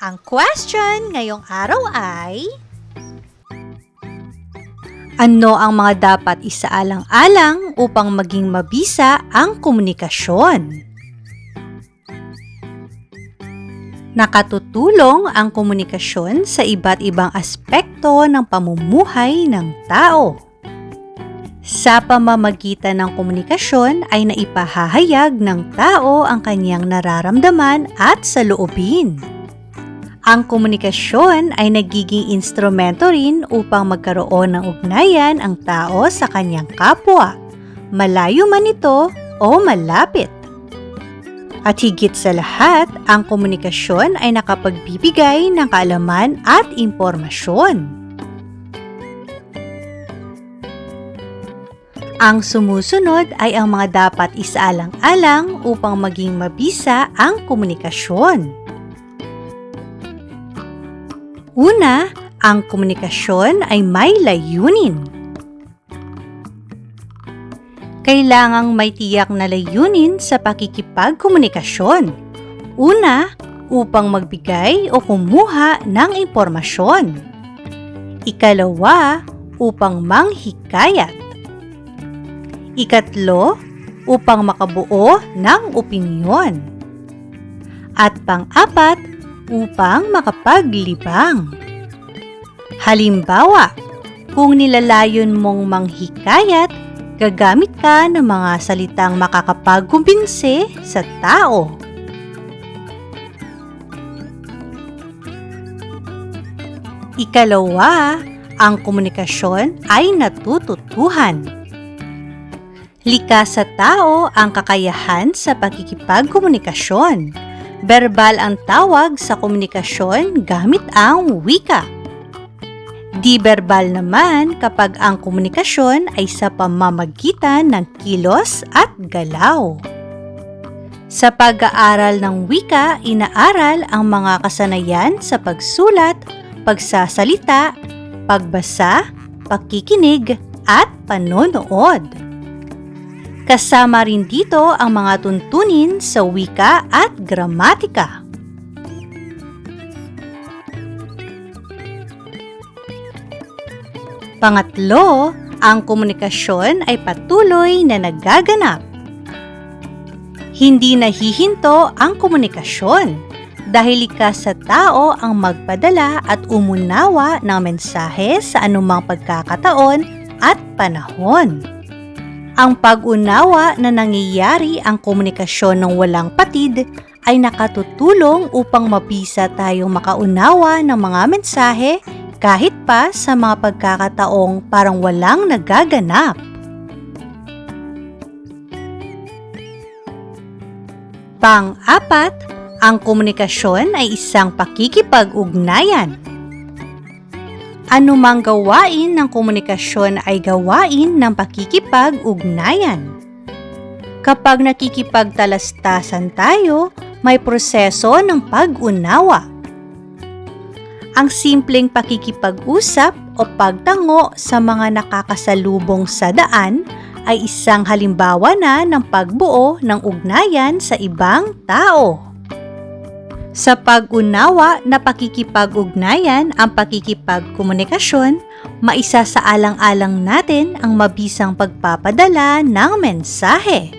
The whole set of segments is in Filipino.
Ang question ngayong araw ay Ano ang mga dapat isaalang-alang upang maging mabisa ang komunikasyon? Nakatutulong ang komunikasyon sa iba't ibang aspekto ng pamumuhay ng tao. Sa pamamagitan ng komunikasyon ay naipahahayag ng tao ang kanyang nararamdaman at saloobin. Ang komunikasyon ay nagiging instrumento rin upang magkaroon ng ugnayan ang tao sa kanyang kapwa, malayo man ito o malapit. At higit sa lahat, ang komunikasyon ay nakapagbibigay ng kaalaman at impormasyon. Ang sumusunod ay ang mga dapat isaalang-alang upang maging mabisa ang komunikasyon. Una, ang komunikasyon ay may layunin. Kailangang may tiyak na layunin sa pakikipagkomunikasyon. Una, upang magbigay o kumuha ng impormasyon. Ikalawa, upang manghikayat. Ikatlo, upang makabuo ng opinyon. At pang-apat, upang makapaglibang. Halimbawa, kung nilalayon mong manghikayat, gagamit ka ng mga salitang makakapagkumbinse sa tao. Ikalawa, ang komunikasyon ay natututuhan. Likas sa tao ang kakayahan sa pakikipagkomunikasyon. Verbal ang tawag sa komunikasyon gamit ang wika. Di-verbal naman kapag ang komunikasyon ay sa pamamagitan ng kilos at galaw. Sa pag-aaral ng wika, inaaral ang mga kasanayan sa pagsulat, pagsasalita, pagbasa, pakikinig, at panonood. Kasama rin dito ang mga tuntunin sa wika at gramatika. Pangatlo, ang komunikasyon ay patuloy na nagaganap. Hindi nahihinto ang komunikasyon dahil likas sa tao ang magpadala at umunawa ng mensahe sa anumang pagkakataon at panahon. Ang pag-unawa na nangyayari ang komunikasyon ng walang patid ay nakatutulong upang mabisa tayong makaunawa ng mga mensahe kahit pa sa mga pagkakataong parang walang nagaganap. Pang-apat, ang komunikasyon ay isang pakikipag-ugnayan. Anumang gawain ng komunikasyon ay gawain ng pakikipag-ugnayan. Kapag nakikipagtalastasan tayo, may proseso ng pag-unawa. Ang simpleng pakikipag-usap o pagtango sa mga nakakasalubong sa daan ay isang halimbawa na ng pagbuo ng ugnayan sa ibang tao. Sa pag-unawa na pakikipag-ugnayan ang pakikipagkomunikasyon, maisasaalang-alang natin ang mabisang pagpapadala ng mensahe.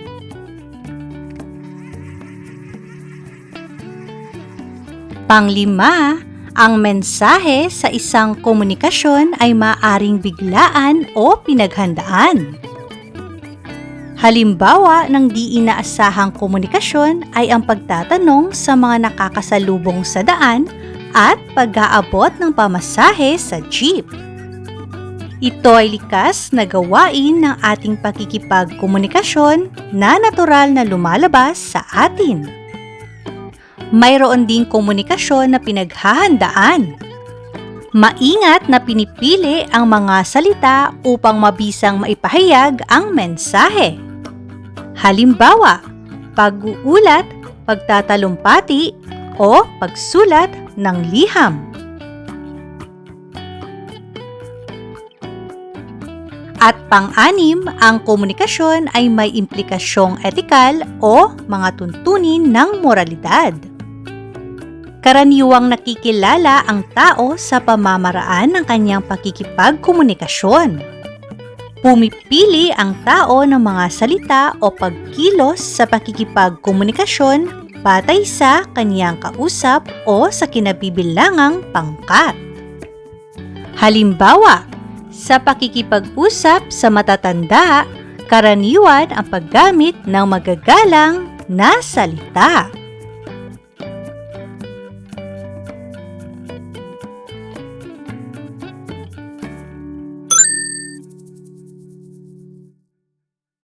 Panglima, ang mensahe sa isang komunikasyon ay maaring biglaan o pinaghandaan. Halimbawa ng di inaasahang komunikasyon ay ang pagtatanong sa mga nakakasalubong sa daan at pag-aabot ng pamasahe sa jeep. Ito ay likas na gawain ng ating pakikipagkomunikasyon na natural na lumalabas sa atin. Mayroon ding komunikasyon na pinaghahandaan. Maingat na pinipili ang mga salita upang mabisang maipahayag ang mensahe. Halimbawa, pag-uulat, pagtatalumpati, o pagsulat ng liham. At pang-anim, ang komunikasyon ay may implikasyong etikal o mga tuntunin ng moralidad. Karaniwang nakikilala ang tao sa pamamaraan ng kanyang pakikipagkomunikasyon. Pumipili ang tao ng mga salita o pagkilos sa pakikipagkomunikasyon batay sa kanyang kausap o sa kinabibilangang pangkat. Halimbawa, sa pakikipag-usap sa matatanda, karaniwan ang paggamit ng magagalang na salita.